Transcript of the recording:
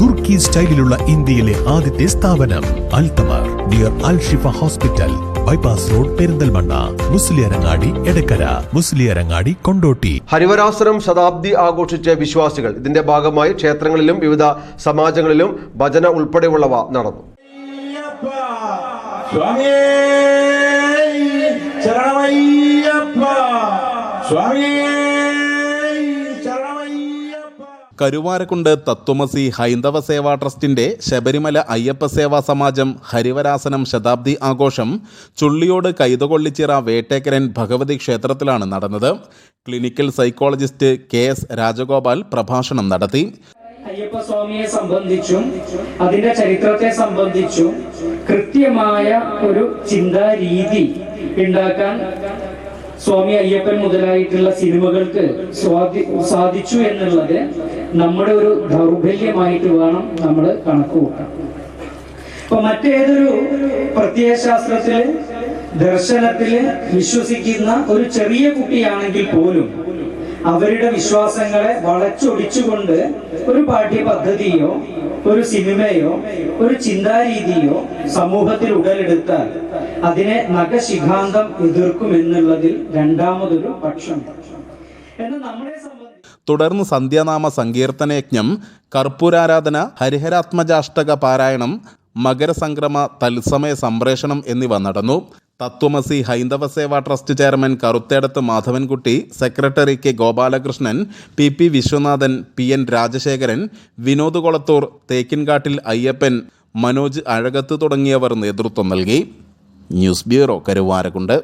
തുർക്കി സ്റ്റൈലിലുള്ള ഇന്ത്യയിലെ ആദ്യത്തെ സ്ഥാപനം അൽതമർ dear Al Shifa hospital bypass road Perinthalmanna Musliyarangadi Edakkara Musliyarangadi Kondotty. Harivarasanam ശതാബ്ദി ആഘോഷിച്ച വിശ്വാസികൾ ഇതിന്റെ ഭാഗമായി ക്ഷേത്രങ്ങളിലും വിവിധ സമാജങ്ങളിലും ഭജന ഉൾപ്പെടെയുള്ളവ നടന്നു. സ്വാമിയേ കരുവാരക്കുണ്ട് തത്വമസി ഹൈന്ദവ സേവാ ട്രസ്റ്റിന്റെ ശബരിമല അയ്യപ്പ സേവാ സമാജം ഹരിവരാസനം ശതാബ്ദി ആഘോഷം ചുള്ളിയോട് കൈതകൊള്ളിച്ചിറ വേട്ടേക്കരൻ ഭഗവതി ക്ഷേത്രത്തിലാണ് നടന്നത്. Clinical psychologist K S Rajagopal പ്രഭാഷണം നടത്തി. അയ്യപ്പ സ്വാമിയെ സംബന്ധിച്ചും അതിന്റെ ചരിത്രത്തെ സംബന്ധിച്ചും കൃത്യമായ ഒരു ചിന്താ രീതി ഉണ്ടാക്കാൻ സ്വാമി അയ്യപ്പൻ മുതലായിട്ടുള്ള സിനിമകൾക്ക് സ്വാധി സാധിച്ചു എന്നുള്ളത് നമ്മുടെ ഒരു ദൗർബല്യമായിട്ട് വേണം നമ്മൾ കണക്ക് കൂട്ടാൻ. അപ്പൊ മറ്റേതൊരു പ്രത്യയശാസ്ത്രത്തിൽ ദർശനത്തിൽ വിശ്വസിക്കുന്ന ഒരു ചെറിയ കുട്ടിയാണെങ്കിൽ പോലും അവരുടെ വിശ്വാസങ്ങളെ വളച്ചൊടിച്ചുകൊണ്ട് ഒരു പാഠ്യപദ്ധതിയോ ഒരു സിനിമയോ ഒരു ചിന്താരീതിയോ സമൂഹത്തിൽ ഉടലെടുത്താൽ അതിനെ നഖശിഖാന്തം എതിർക്കുമെന്നുള്ളതിൽ രണ്ടാമതൊരു പക്ഷം. എന്നാൽ നമ്മളെ തുടർന്ന് സന്ധ്യാനാമ സങ്കീർത്തനയജ്ഞം കർപ്പൂരാരാധന ഹരിഹരാത്മജാഷ്ടക പാരായണം മകരസംക്രമ തത്സമയ സംപ്രേഷണം എന്നിവ നടന്നു. Tatvamasi Haindava Seva trust chairman Karuthedath Madhavankutty secretary K Gopalakrishnan P P Viswanathan P N Rajasekharan Vinod Kolathur Thekkinkattil Ayyappan Manoj Azhakath തുടങ്ങിയവർ നേതൃത്വം നൽകി. News bureau Karuvarakundu